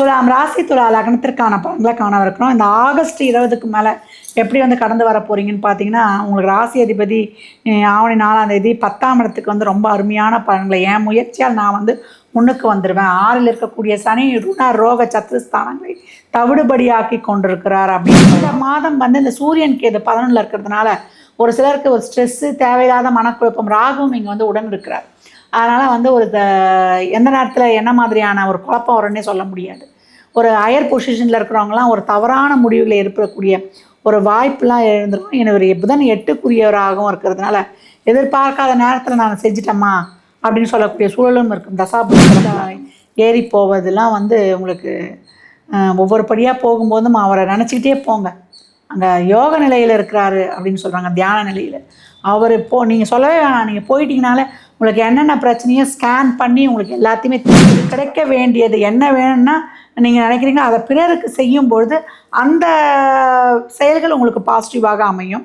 துலாம் ராசி துலா லக்னத்திற்கான பலன்களை காணவிருக்கிறோம். இந்த ஆகஸ்ட் இருபதுக்கு மேலே எப்படி வந்து கடந்து வர போகிறீங்கன்னு பார்த்தீங்கன்னா உங்களுக்கு ராசி அதிபதி ஆவணி நாலாம் தேதி பத்தாம் இடத்துக்கு வந்து ரொம்ப அருமையான பலன்களை என் முயற்சியால் நான் வந்து முன்னுக்கு வந்துடுவேன் ஆறில் இருக்கக்கூடிய சனி ருணா ரோக சத்துருஸ்தானங்களை தவிடுபடியாக்கி கொண்டிருக்கிறார் அப்படின்னு. இந்த மாதம் வந்து இந்த சூரியன் கேது பதினொன்றில் இருக்கிறதுனால ஒரு சிலருக்கு ஒரு ஸ்ட்ரெஸ்ஸு தேவையில்லாத மனக்குழப்பம் ராகவும் இங்கே வந்து உடன் இருக்கிறார். அதனால் வந்து ஒரு த- எந்த நேரத்தில் என்ன மாதிரியான ஒரு குழப்பம் வரும்னே சொல்ல முடியாது. ஒரு ஹையர் பொசிஷனில் இருக்கிறவங்களாம் ஒரு தவறான முடிவுகளை ஏற்படக்கூடிய ஒரு வாய்ப்புலாம் எழுந்திருக்கும் இவர் புதன் எட்டுக்குரியவராகவும் இருக்கிறதுனால எதிர்பார்க்காத நேரத்தில் நான் செஞ்சிட்டோமா அப்படின்னு சொல்லக்கூடிய சூழலும் இருக்கும். தசாபுத்திரம் ஏறி போவதெல்லாம் வந்து உங்களுக்கு ஒவ்வொரு படியாக போகும்போதும் அவரை நினச்சிக்கிட்டே போங்க. அங்கே யோக நிலையில் இருக்கிறாரு அப்படின்னு சொல்கிறாங்க தியான நிலையில். அவர் இப்போ நீங்கள் சொல்லவே வேணாம். நீங்கள் போயிட்டீங்கனாலே உங்களுக்கு என்னென்ன பிரச்சனையோ ஸ்கேன் பண்ணி உங்களுக்கு எல்லாத்தையுமே கிடைக்க வேண்டியது என்ன வேணும்னா நீங்கள் நினைக்கிறீங்க அதை பிறருக்கு செய்யும் பொழுது அந்த செயல்கள் உங்களுக்கு பாசிட்டிவாக அமையும்.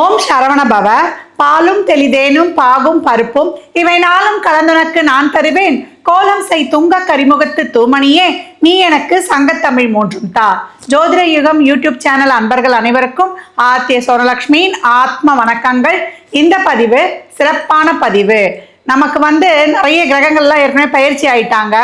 ஓம் சரவண பவ. பாலும் தெளிதேனும் பாகும் பருப்பும் இவை நாளும் கலந்துனக்கு நான் தருவேன். கோலம் செய் துங்க கரிமுகத்து தூமணியே நீ எனக்கு சங்கத்தமிழ் மூன்றும் தா. ஜோதிட யுகம் யூடியூப் சேனல் அன்பர்கள் அனைவருக்கும் ஆத்திய சோனலக்ஷ்மியின் ஆத்ம வணக்கங்கள். இந்த பதிவு சிறப்பான பதிவு. நமக்கு வந்து நிறைய கிரகங்கள்லாம் ஏற்கனவே பயிற்சி ஆயிட்டாங்க.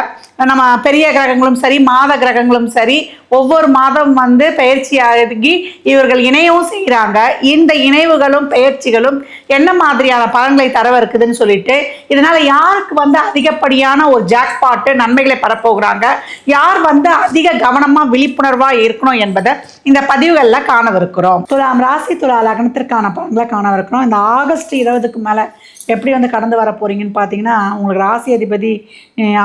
நம்ம பெரிய கிரகங்களும் சரி மாத கிரகங்களும் சரி ஒவ்வொரு மாதம் வந்து பயிற்சி ஆகி இவர்கள் இணையவும் செய்கிறாங்க இந்த இணைவுகளும் பயிற்சிகளும் என்ன மாதிரியான பலன்களை தரவிருக்குதுன்னு சொல்லிட்டு இதனால யாருக்கு வந்து அதிகப்படியான ஒரு ஜாக்பாட்டு நன்மைகளை பெறப்போகிறாங்க? யார் வந்து அதிக கவனமாக விழிப்புணர்வாக இருக்கணும் என்பதை இந்த பதிவுகளில் காணவிருக்கிறோம். துலாம் ராசி துலா லக்னத்திற்கான பலன்களை காணவிருக்கிறோம். இந்த ஆகஸ்ட் இருபதுக்கு மேலே எப்படி வந்து கடந்து வர போகிறீங்கன்னு பார்த்தீங்கன்னா உங்களுக்கு ராசி அதிபதி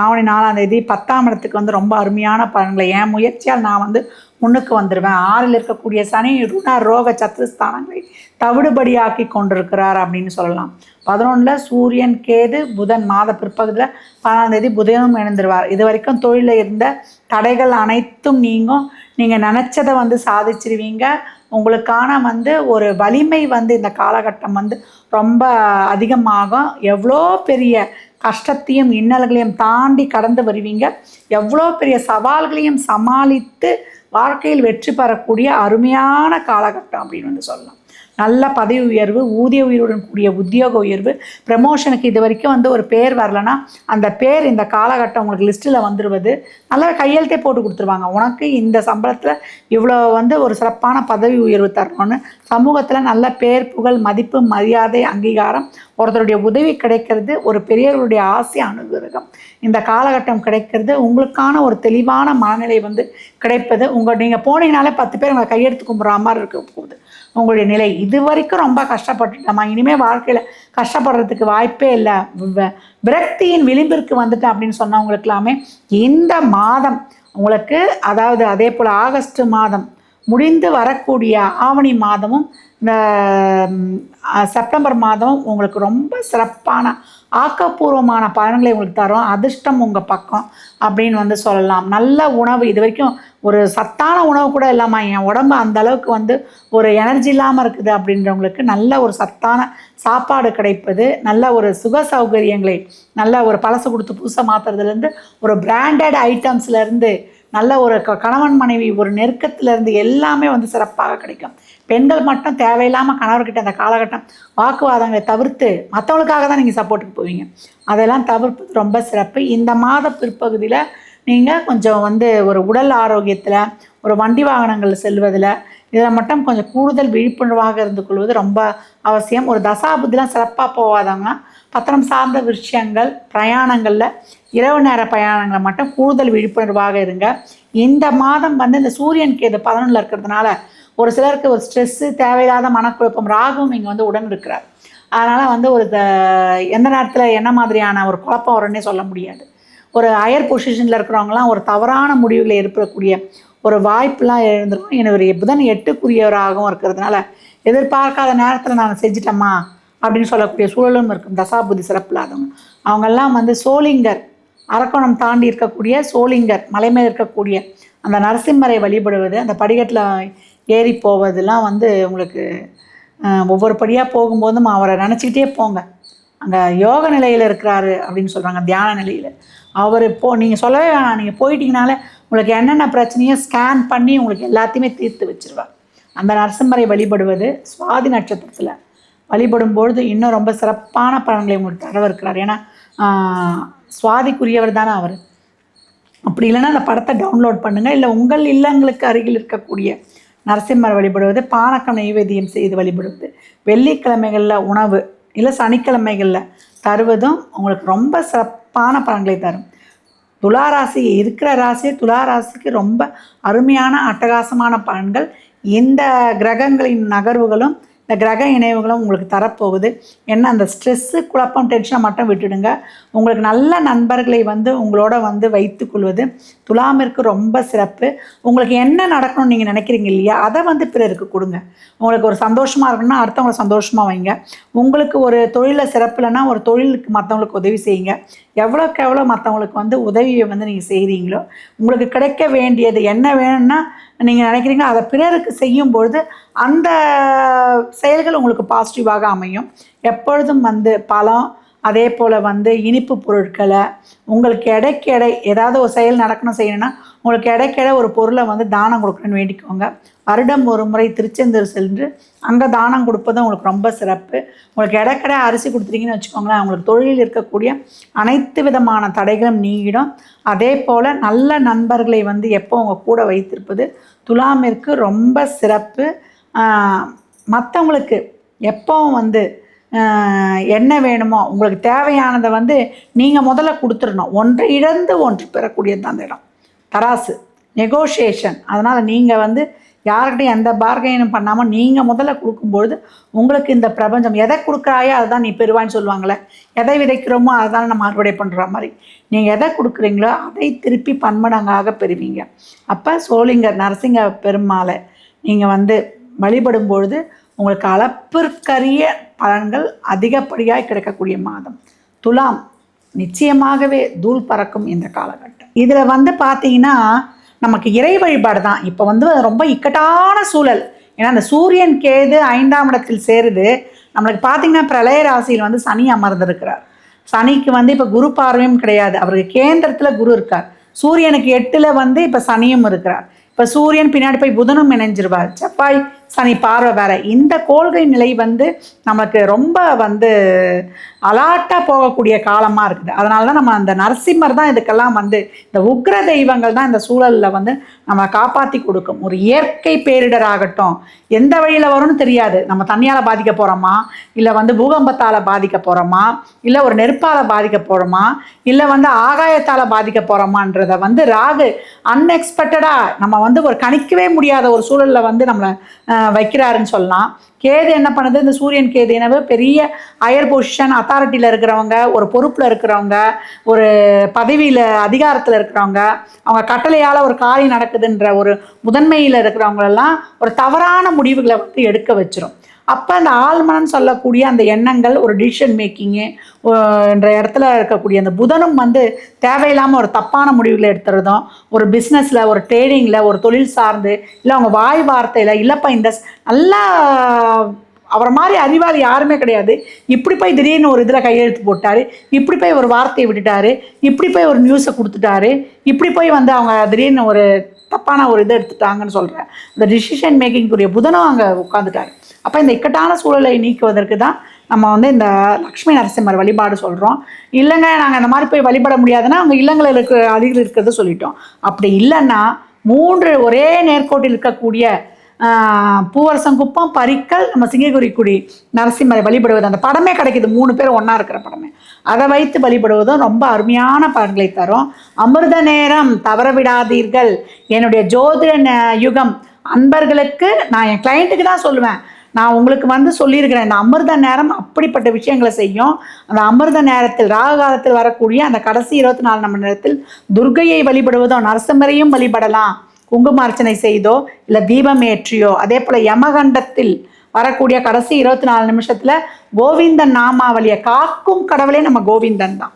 ஆவணி நாலாம் தேதி பத்தாம் இடத்துக்கு வந்து ரொம்ப அருமையான பலன்களை என் முயற்சியால் நான் வந்து முன்னுக்கு வந்துடுவேன் ஆறில் இருக்கக்கூடிய சனி ருணா ரோக சத்துருஸ்தானங்களை தவிடுபடியாக்கி கொண்டிருக்கிறார் அப்படின்னு சொல்லலாம். பதினொன்றில் சூரியன் கேது புதன் மாத பிற்பகுதியில் பதினாம் தேதி புதனும் இணைந்துருவார். இது வரைக்கும் தொழிலில் இருந்த தடைகள் அனைத்தும் நீங்கும். நீங்கள் நினச்சதை வந்து சாதிச்சிருவீங்க. உங்களுக்கான வந்து ஒரு வலிமை வந்து இந்த காலகட்டம் வந்து ரொம்ப அதிகமாகும். எவ்வளோ பெரிய கஷ்டத்தையும் இன்னல்களையும் தாண்டி கடந்து வருவீங்க. எவ்வளோ பெரிய சவால்களையும் சமாளித்து வாழ்க்கையில் வெற்றி பெறக்கூடிய அருமையான காலகட்டம் அப்படின்னு வந்து சொல்லலாம். நல்ல பதவி உயர்வு ஊதிய உயர்வுடன் கூடிய உத்தியோக உயர்வு ப்ரமோஷனுக்கு இது வரைக்கும் வந்து ஒரு பேர் வரலன்னா அந்த பேர் இந்த காலகட்டம் உங்களுக்கு லிஸ்ட்டில் வந்துடுவது நல்ல கையெழுத்தே போட்டு கொடுத்துருவாங்க. உனக்கு இந்த சம்பளத்தில் இவ்வளோ வந்து ஒரு சிறப்பான பதவி உயர்வு தரணும்னு சமூகத்தில் நல்ல பேர் புகழ் மதிப்பு மரியாதை அங்கீகாரம் ஒருத்தருடைய உதவி கிடைக்கிறது ஒரு பெரியவருடைய ஆசை அனுகிரகம். இந்த காலகட்டம் கிடைக்கிறது. உங்களுக்கான ஒரு தெளிவான மனநிலை வந்து கிடைப்பது உங்கள் நீங்கள் போனீங்கனாலே பத்து பேர் உங்களை கையெடுத்து கும்பிட்ற மாதிரி இருக்க போகுது. உங்களுடைய நிலை இது வரைக்கும் ரொம்ப கஷ்டப்பட்டுட்டோமா. இனிமேல் வாழ்க்கையில் கஷ்டப்படுறதுக்கு வாய்ப்பே இல்லை. வ- விரக்தியின் விளிம்பிற்கு வந்துட்டேன் அப்படின்னு சொன்னவங்களுக்கு எல்லாமே இந்த மாதம் உங்களுக்கு அதாவது அதே போல் ஆகஸ்ட் மாதம் முடிந்து வரக்கூடிய ஆவணி மாதமும் இந்த செப்டம்பர் மாதமும் உங்களுக்கு ரொம்ப சிறப்பான ஆக்கப்பூர்வமான பலன்களை உங்களுக்கு தரும். அதிர்ஷ்டம் உங்கள் பக்கம் அப்படின்னு வந்து சொல்லலாம். நல்ல உணவு இது வரைக்கும் ஒரு சத்தான உணவு கூட இல்லாமல் என் உடம்பு அந்த அளவுக்கு வந்து ஒரு எனர்ஜி இல்லாமல் இருக்குது அப்படின்றவங்களுக்கு நல்ல ஒரு சத்தான சாப்பாடு கிடைப்பது நல்ல ஒரு சுக சௌகரியங்களை நல்ல ஒரு பழசு கொடுத்து புதுசாக மாற்றுறதுலேருந்து ஒரு பிராண்டட் ஐட்டம்ஸ்லேருந்து நல்ல ஒரு க- கணவன் மனைவி ஒரு நெருக்கத்திலேருந்து எல்லாமே வந்து சிறப்பாக கிடைக்கும். பெண்கள் மட்டும் தேவையில்லாமல் கணவர்கிட்ட அந்த காலகட்டம் வாக்குவாதங்களை தவிர்த்து மற்றவங்களுக்காக தான் நீங்கள் சப்போர்ட்டுக்கு போவீங்க. அதெல்லாம் தவிர்ப்பது ரொம்ப சிறப்பு. இந்த மாத பிற்பகுதியில் நீங்கள் கொஞ்சம் வந்து ஒரு உடல் ஆரோக்கியத்தில் ஒரு வண்டி வாகனங்கள் செல்வதில் இதில் மட்டும் கொஞ்சம் கூடுதல் விழிப்புணர்வாக இருந்து கொள்வது ரொம்ப அவசியம். ஒரு தசாபுத்திலாம் சிறப்பாக போகாதவங்கன்னா பத்திரம் சார்ந்த விஷயங்கள் பிரயாணங்களில் இரவு நேர பிரயாணங்களை மட்டும் கூடுதல் விழிப்புணர்வாக இருங்க. இந்த மாதம் வந்து இந்த சூரியன் கேது பதினொன்றில் இருக்கிறதுனால ஒரு சிலருக்கு ஒரு ஸ்ட்ரெஸ்ஸு தேவையில்லாத மனக்குழப்பம் ராகவும் இங்கே வந்து உடன் இருக்கிறார். அதனால் வந்து ஒரு த- எந்த நேரத்தில் என்ன மாதிரியான ஒரு குழப்பம் வரும்னே சொல்ல முடியாது. ஒரு ஹையர் பொசிஷனில் இருக்கிறவங்களாம் ஒரு தவறான முடிவுகளை ஏற்படக்கூடிய ஒரு வாய்ப்புலாம் எழுந்திருக்கும் ஒரு புதன் எட்டுக்குரியவராகவும் இருக்கிறதுனால எதிர்பார்க்காத நேரத்தில் நான் செஞ்சிட்டேம்மா அப்படின்னு சொல்லக்கூடிய சூழலும் இருக்கும். தசாபுதி சிறப்பில்லாதவங்க. அவங்கெல்லாம் வந்து சோளிங்கர். அரக்கோணம் தாண்டி இருக்கக்கூடிய சோளிங்கர். மலை மேல் இருக்கக்கூடிய அந்த நரசிம்மரை வழிபடுவது அந்த படிக்கட்டில் ஏறி போவதெல்லாம் வந்து உங்களுக்கு ஒவ்வொரு படியாக போகும்போதும் அவரை நினச்சிக்கிட்டே போங்க. அங்கே யோக நிலையில் இருக்கிறாரு அப்படின்னு சொல்கிறாங்க தியான நிலையில். அவர் போ நீங்கள் சொல்லவே வேணாம். நீங்கள் போயிட்டீங்கனாலே உங்களுக்கு என்னென்ன பிரச்சனையோ ஸ்கேன் பண்ணி உங்களுக்கு எல்லாத்தையுமே தீர்த்து வச்சிருவார். அந்த நரசிம்மரை வழிபடுவது சுவாதி நட்சத்திரத்தில். வழிபடும் பொழுது இன்னும் ரொம்ப சிறப்பான பலன்களை உங்களுக்கு தரவிருக்கிறார் ஏன்னா சுவாதிக்குரியவர் தானே அவர். அப்படி இல்லைன்னா அந்த படத்தை டவுன்லோட் பண்ணுங்கள் இல்லை உங்கள் இல்லங்களுக்கு அருகில் இருக்கக்கூடிய நரசிம்மர் வழிபடுவது பானக்கம் நைவேத்தியம் செய்து வழிபடுவது வெள்ளிக்கிழமைகளில் உணவு இல்லை சனிக்கிழமைகளில் தருவதும் உங்களுக்கு ரொம்ப சிறப்பான பலன்களை தரும். துலா ராசி இருக்கிற ராசி துலா ராசிக்கு ரொம்ப அருமையான அட்டகாசமான பலன்கள். இந்த கிரகங்களின் நகர்வுகளும் இந்த கிரக இணைவுகளும் உங்களுக்கு தரப்போகுது. என்ன அந்த ஸ்ட்ரெஸ்ஸு குழப்பம் டென்ஷனை மட்டும் விட்டுடுங்க. உங்களுக்கு நல்ல நண்பர்களை வந்து உங்களோட வந்து வைத்துக்கொள்வது துலாமிற்கு ரொம்ப சிறப்பு. உங்களுக்கு என்ன நடக்கணும்னு நீங்கள் நினைக்கிறீங்க இல்லையா அதை வந்து பிறருக்கு கொடுங்க. உங்களுக்கு ஒரு சந்தோஷமாக இருக்கணும்னா அடுத்தவங்களை சந்தோஷமாக வைங்க. உங்களுக்கு ஒரு தொழிலில் சிறப்பு இல்லைன்னா ஒரு தொழிலுக்கு மற்றவங்களுக்கு உதவி செய்யுங்க. எவ்வளோக்கு எவ்வளோ மற்றவங்களுக்கு வந்து உதவியை வந்து நீங்கள் செய்கிறீங்களோ உங்களுக்கு கிடைக்க வேண்டியது என்ன வேணும்னா நீங்கள் நினைக்கிறீங்க? அதை பிறருக்கு செய்யும் பொழுது அந்த செயல்கள் உங்களுக்கு பாசிட்டிவாக அமையும். எப்பொழுதும் வந்து பழம் அதே போல் வந்து இனிப்பு பொருட்களை உங்களுக்கு எடைக்கு ஏதாவது ஒரு செயல் நடக்கணும் செய்யணும்னா உங்களுக்கு இடைக்கிட ஒரு பொருளை வந்து தானம் கொடுக்கணும்னு வேண்டிக்கோங்க. வருடம் ஒரு முறை திருச்செந்தூர் சென்று அங்கே தானம் கொடுப்பது உங்களுக்கு ரொம்ப சிறப்பு. உங்களுக்கு இடைக்கிட அரிசி கொடுத்துட்டீங்கன்னு வச்சுக்கோங்களேன் உங்களுக்கு தொழிலில் இருக்கக்கூடிய அனைத்து விதமான தடைகளும் நீங்கிடும். அதே போல் நல்ல நண்பர்களை வந்து எப்போ உங்கள் கூட வைத்திருப்பது துலாமிற்கு ரொம்ப சிறப்பு. மற்றவங்களுக்கு எப்போவும் வந்து என்ன வேணுமோ உங்களுக்கு தேவையானதை வந்து நீங்கள் முதல்ல கொடுத்துடணும். ஒன்றை இழந்து ஒன்று பெறக்கூடியது தான் அந்த இடம். தராசு நெகோஷியேஷன் அதனால் நீங்கள் வந்து யார்கிட்டையும் எந்த பார்கெயினும் பண்ணாமல் நீங்கள் முதல்ல கொடுக்கும்பொழுது உங்களுக்கு இந்த பிரபஞ்சம் எதை கொடுக்குறாயோ அதுதான் நீ பெறுவான்னு சொல்லுவாங்களே. எதை விதைக்கிறோமோ அதுதான் நம்ம அறுவடை பண்ணுற மாதிரி. நீங்கள் எதை கொடுக்குறீங்களோ அதை திருப்பி பன்மடங்காக பெறுவீங்க. அப்போ சோளிங்கர் நரசிங்க பெருமாளை நீங்கள் வந்து வழிபடும் பொழுது உங்களுக்கு அளப்பிற்கரிய பலன்கள் அதிகப்படியாக கிடைக்கக்கூடிய மாதம். துலாம் நிச்சயமாகவே தூள் பறக்கும் இந்த காலகட்டம். இதில் வந்து பார்த்தீங்கன்னா நமக்கு இறை வழிபாடு தான். இப்போ வந்து ரொம்ப இக்கட்டான சூழல். ஏன்னா அந்த சூரியன் கேது ஐந்தாம் இடத்தில் சேருது. நம்மளுக்கு பார்த்தீங்கன்னா பிரளய ராசியில் வந்து சனி அமர்ந்திருக்கிறார். சனிக்கு வந்து இப்போ குரு பார்வையும் கிடையாது. அவருக்கு கேந்திரத்தில் குரு இருக்கார். சூரியனுக்கு எட்டில் வந்து இப்போ சனியும் இருக்கிறார். இப்போ சூரியன் பின்னாடி போய் புதனும் இணைஞ்சிருவார். செவ்வாய் சனி பார்வை வேற. இந்த கோள்கை நிலை வந்து நமக்கு ரொம்ப வந்து அலாட்டாக போகக்கூடிய காலமாக இருக்குது. அதனால தான் நம்ம அந்த நரசிம்மர் தான் இதுக்கெல்லாம் வந்து இந்த உக்ர தெய்வங்கள் தான் இந்த சூழலில் வந்து நம்ம காப்பாற்றி கொடுக்கும். ஒரு இயற்கை பேரிடர் ஆகட்டும் எந்த வழியில் வரும்னு தெரியாது. நம்ம தண்ணியால் பாதிக்க போகிறோமா இல்லை வந்து பூகம்பத்தால் பாதிக்க போகிறோமா இல்லை ஒரு நெருப்பால் பாதிக்க போகிறோமா இல்லை வந்து ஆகாயத்தால் பாதிக்க போகிறோமான்றத வந்து ராகு அன்எக்ஸ்பெக்டடாக நம்ம வந்து ஒரு கணிக்கவே முடியாத ஒரு சூழலில் வந்து நம்மளை வைக்கிறாருன்னு சொல்லலாம். கேது என்ன பண்ணுது? இந்த சூரியன் கேது எனவே பெரிய ஹையர் பொசிஷன் அத்தாரிட்டியில் இருக்கிறவங்க ஒரு பொறுப்பில் இருக்கிறவங்க ஒரு பதவியில் அதிகாரத்தில் இருக்கிறவங்க அவங்க கட்டளையால் ஒரு காரியம் நடக்குதுன்ற ஒரு முதன்மையில் இருக்கிறவங்களெல்லாம் ஒரு தவறான முடிவுகளை வந்து எடுக்க வச்சிரும். அப்போ அந்த ஆழ்மனன் சொல்லக்கூடிய அந்த எண்ணங்கள் ஒரு டிசிஷன் மேக்கிங்கு என்ற இடத்துல இருக்கக்கூடிய அந்த புதனும் வந்து தேவையில்லாமல் ஒரு தப்பான முடிவுகளை எடுத்துறதும் ஒரு பிஸ்னஸில் ஒரு ட்ரேடிங்கில் ஒரு தொழில் சார்ந்து இல்லை அவங்க வாய் வார்த்தையில் இல்லைப்பா இந்த நல்லா அவரை மாதிரி அறிவாளி யாருமே கிடையாது. இப்படி போய் திடீர்னு ஒரு இதில் கையெழுத்து போட்டார் இப்படி போய் ஒரு வார்த்தையை விட்டுட்டாரு இப்படி போய் ஒரு நியூஸை கொடுத்துட்டாரு இப்படி போய் வந்து அவங்க திடீர்னு ஒரு தப்பான ஒரு இதை எடுத்துட்டாங்கன்னு சொல்கிறேன் இந்த டிசிஷன் மேக்கிங்குரிய புதனும் அங்கே உட்காந்துட்டாரு அப்போ இந்த இக்கட்டான சூழலை நீக்குவதற்கு தான் நம்ம வந்து இந்த லக்ஷ்மி நரசிம்மர் வழிபாடு சொல்கிறோம் இல்லைங்க நாங்கள் இந்த மாதிரி போய் வழிபட முடியாதுன்னா அவங்க இல்லங்களில் இருக்க அதிகம் இருக்கிறத சொல்லிட்டோம். அப்படி இல்லைன்னா மூன்று ஒரே நேர்கோட்டில் இருக்கக்கூடிய பூவரசங்குப்பம் பரிக்கல் நம்ம சிங்ககுரிக்குடி நரசிம்மரை வழிபடுவது அந்த படமே கிடைக்குது. மூணு பேர் ஒன்றா இருக்கிற படமே. அதை வைத்து வழிபடுவதும் ரொம்ப அருமையான பலன்களை தரும். அமிர்த நேரம் தவற விடாதீர்கள். என்னுடைய ஜோதிட யுகம் அன்பர்களுக்கு நான் என் கிளைண்ட்டுக்கு தான் சொல்லுவேன். நான் உங்களுக்கு வந்து சொல்லியிருக்கிறேன் இந்த அமிர்த நேரம் அப்படிப்பட்ட விஷயங்களை செய்யும். அந்த அமிர்த நேரத்தில் ராக காலத்தில் வரக்கூடிய அந்த கடைசி இருபத்தி நாலு மணி நேரத்தில் துர்கையை வழிபடுவதோ நரசிம்மரையும் வழிபடலாம். குங்கும அர்ச்சனை செய்தோ இல்லை தீபம் ஏற்றியோ அதே போல் யமகண்டத்தில் வரக்கூடிய கடைசி இருபத்தி நாலு நிமிஷத்தில் கோவிந்தன் நாமாவளியை காக்கும் கடவுளே நம்ம கோவிந்தன் தான்.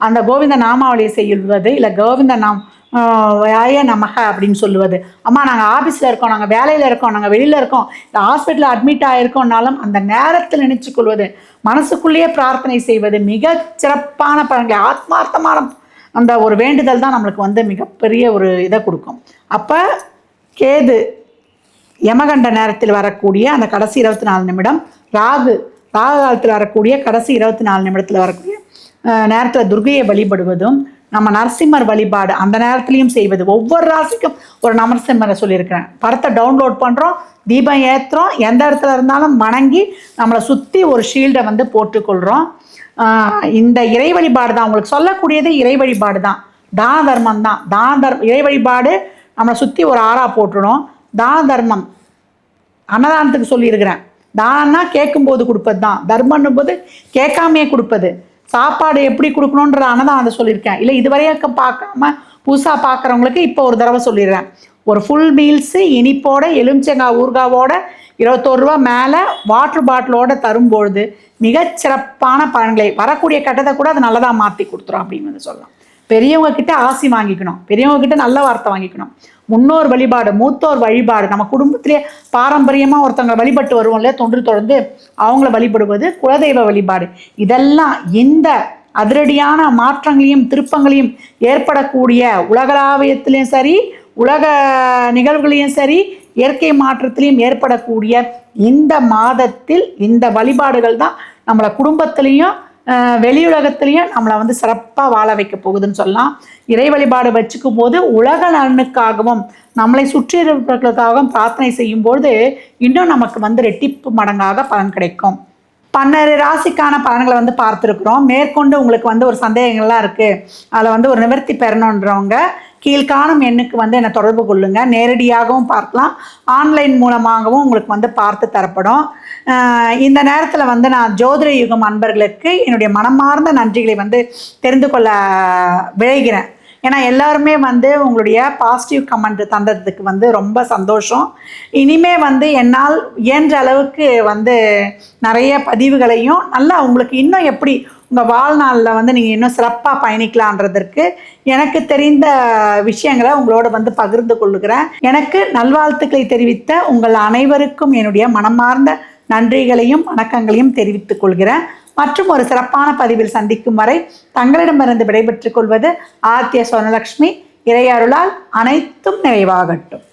அந்த கோவிந்த நாமாவளியை செய்வது இல்லை கோவிந்த நாம் ஆய நமக அப்படின்னு சொல்லுவது. அம்மா நாங்கள் ஆஃபீஸில் இருக்கோம் நாங்கள் வேலையில் இருக்கோம் நாங்கள் வெளியில் இருக்கோம். இந்த ஹாஸ்பிட்டலில் அட்மிட் ஆகிருக்கோம்னாலும் அந்த நேரத்தில் நினச்சி கொள்வது மனசுக்குள்ளேயே பிரார்த்தனை செய்வது மிக சிறப்பான பழங்கள் ஆத்மார்த்தமான அந்த ஒரு வேண்டுதல் தான் நம்மளுக்கு வந்து மிகப்பெரிய ஒரு இதை கொடுக்கும். அப்போ கேது யமகண்ட நேரத்தில் வரக்கூடிய அந்த கடைசி இருபத்தி நாலு நிமிடம் ராகு ராகு காலத்தில் வரக்கூடிய கடைசி இருபத்தி நாலு நிமிடத்தில் வரக்கூடிய நேரத்தில் துர்கையை வழிபடுவதும் நம்ம நரசிம்மர் வழிபாடு அந்த நேரத்துலையும் செய்வது. ஒவ்வொரு ராசிக்கும் ஒரு நரசிம்மரை சொல்லியிருக்கிறேன். படத்தை டவுன்லோட் பண்ணுறோம் தீபம் ஏற்றுறோம் எந்த இடத்துல இருந்தாலும் வணங்கி நம்மளை சுற்றி ஒரு ஷீல்டை வந்து போட்டுக்கொள்கிறோம் இந்த இறை வழிபாடு தான். உங்களுக்கு சொல்லக்கூடியது இறை வழிபாடு தான். தான தர்மம் தான். தான தர்மம் இறை வழிபாடு நம்மளை சுற்றி ஒரு ஆறா போட்டுடும் தான தர்மம். அன்னதானத்துக்கு சொல்லியிருக்கிறேன். தானம்னா கேட்கும்போது கொடுப்பது தான் தர்மன்னும் போது கேட்காமையே கொடுப்பது. சாப்பாடு எப்படி கொடுக்கணுன்ற அன்னதானத்தை சொல்லியிருக்கேன் இல்லை இதுவரையும் பார்க்காம புதுசாக பார்க்குறவங்களுக்கு இப்போ ஒரு தடவை சொல்லிடுறேன். ஒரு ஃபுல் மீல்ஸு இனிப்போட எலுமிச்சங்காய் ஊர்காவோட இருபத்தோரு ரூபா மேலே வாட்டர் பாட்டிலோட தரும்பொழுது மிகச் சிறப்பான பலன்களை வரக்கூடிய கட்டத்தை கூட அது நல்லதாக மாற்றி கொடுத்துரும் அப்படின்னு வந்து சொல்லலாம். பெரியவங்க கிட்ட ஆசி வாங்கிக்கணும். பெரியவங்க கிட்ட நல்ல வார்த்தை வாங்கிக்கணும். முன்னோர் வழிபாடு மூத்தோர் வழிபாடு நம்ம குடும்பத்திலே பாரம்பரியமாக ஒருத்தவங்க வழிபட்டு வருவோம் இல்லையா? தொன்று தொடர்ந்து அவங்கள வழிபடுவது குலதெய்வ வழிபாடு. இதெல்லாம் இந்த அதிரடியான மாற்றங்களையும் திருப்பங்களையும் ஏற்படக்கூடிய உலகளாவியத்திலையும் சரி உலக நிகழ்வுகளையும் சரி இயற்கை மாற்றத்திலையும் ஏற்படக்கூடிய இந்த மாதத்தில் இந்த வழிபாடுகள் தான் நம்மளை குடும்பத்திலையும் வெளியுலகத்திலையும் நம்மளை வந்து சிறப்பாக வாழ வைக்க போகுதுன்னு சொல்லலாம். இறை வழிபாடு வச்சுக்கும் போது உலக நலனுக்காகவும் நம்மளை சுற்றி இருப்பவர்களுக்காகவும் பிரார்த்தனை செய்யும்போது இன்னும் நமக்கு வந்து ரெட்டிப்பு மடங்காக பலன் கிடைக்கும். பன்னெண்டு ராசிக்கான பலன்களை வந்து பார்த்துருக்குறோம். மேற்கொண்டு உங்களுக்கு வந்து ஒரு சந்தேகங்கள்லாம் இருக்குது அதில் வந்து ஒரு நிவர்த்தி பெறணுன்றவங்க கீழ்காணும் எண்ணுக்கு வந்து என்னை தொடர்பு கொள்ளுங்கள் நேரடியாகவும் பார்க்கலாம். ஆன்லைன் மூலமாகவும் உங்களுக்கு வந்து பார்த்து தரப்படும். இந்த நேரத்தில் வந்து நான் ஜோதிட யுகம் அன்பர்களுக்கு என்னுடைய மனமார்ந்த நன்றிகளை வந்து தெரிந்து கொள்ள விளைகிறேன் ஏன்னா எல்லாருமே வந்து உங்களுடைய பாசிட்டிவ் கமெண்ட் தந்ததுக்கு வந்து ரொம்ப சந்தோஷம். இனிமே வந்து என்னால் இயன்ற அளவுக்கு வந்து நிறைய பதிவுகளையும் நல்லா உங்களுக்கு இன்னும் எப்படி உங்கள் வாழ்நாளில் வந்து நீங்கள் இன்னும் சிறப்பாக பயணிக்கலான்றதற்கு எனக்கு தெரிந்த விஷயங்களை உங்களோட வந்து பகிர்ந்து கொள்ளுகிறேன். எனக்கு நல்வாழ்த்துக்களை தெரிவித்த உங்கள் அனைவருக்கும் என்னுடைய மனமார்ந்த நன்றிகளையும் வணக்கங்களையும் தெரிவித்துக் கொள்கிறேன். மற்றும் ஒரு சிறப்பான பதிவில் சந்திக்கும் வரை தங்களிடமிருந்து விடைபெற்றுக் கொள்வது ஆர்த்திய சொனலக்ஷ்மி இறையருளால் அனைத்தும் நிறைவாகட்டும்.